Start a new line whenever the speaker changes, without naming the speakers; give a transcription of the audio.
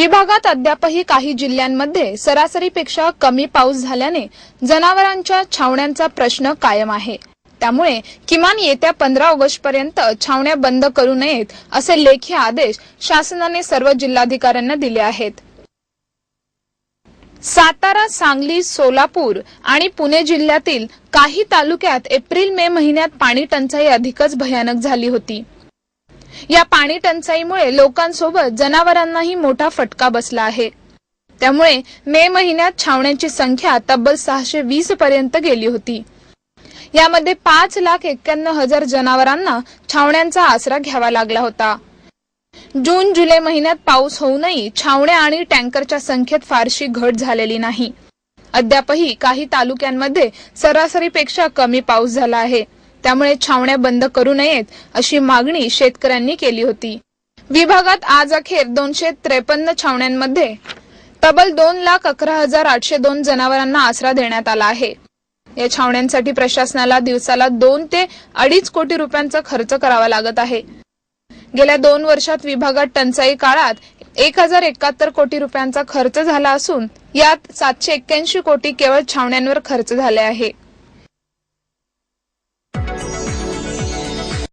विभागात अद्यापही काही जिल्ह्यांमध्ये सरासरीपेक्षा कमी पाऊस झाल्याने जनावरांच्या छावण्यांचा प्रश्न कायम आहे. त्यामुळे किमान येत्या पंधरा ऑगस्ट पर्यंत छावण्या बंद करू नयेत असे लेखी आदेश शासनाने सर्व जिल्हाधिकाऱ्यांना दिले आहेत. सातारा सांगली सोलापूर आणि पुणे जिल्ह्यातील काही तालुक्यात एप्रिल मे महिन्यात पाणी टंचाई अधिकच भयानक झाली होती. या पाणी टंचाईमुळे लोकांसोबत जनावरांनाही मोठा फटका बसला आहे. त्यामुळे मे महिन्यात छावण्यांची संख्या तब्बल सहाशे वीस पर्यंत गेली होती. यामध्ये पाच लाख एक्क्याण्णव हजार जनावरांना छावण्यांचा आसरा घ्यावा लागला होता. जून जुलै महिन्यात पाऊस होऊनही छावण्या आणि टँकरच्या संख्येत फारशी घट झालेली नाही. अद्यापही काही तालुक्यांमध्ये सरासरीपेक्षा कमी पाऊस झाला आहे. त्यामुळे छावण्या बंद करू नयेत अशी मागणी शेतकऱ्यांनी केली होती. विभागात आज अखेर दोनशे त्रेपन्न छावण्यांमध्ये तब्बल दोन लाख अकरा हजार आठशे दोन जनावरांना आसरा देण्यात आला आहे. या छावण्यांसाठी प्रशासनाला दिवसाला दोन ते अडीच कोटी रुपयांचा खर्च करावा लागत आहे. गेल्या दोन वर्षात विभागात टंचाई काळात एक हजार एकाहत्तर कोटी रुपयांचा खर्च झाला असून यात सातशे एक्क्याऐंशी कोटी केवळ छावण्यांवर खर्च झाले आहे.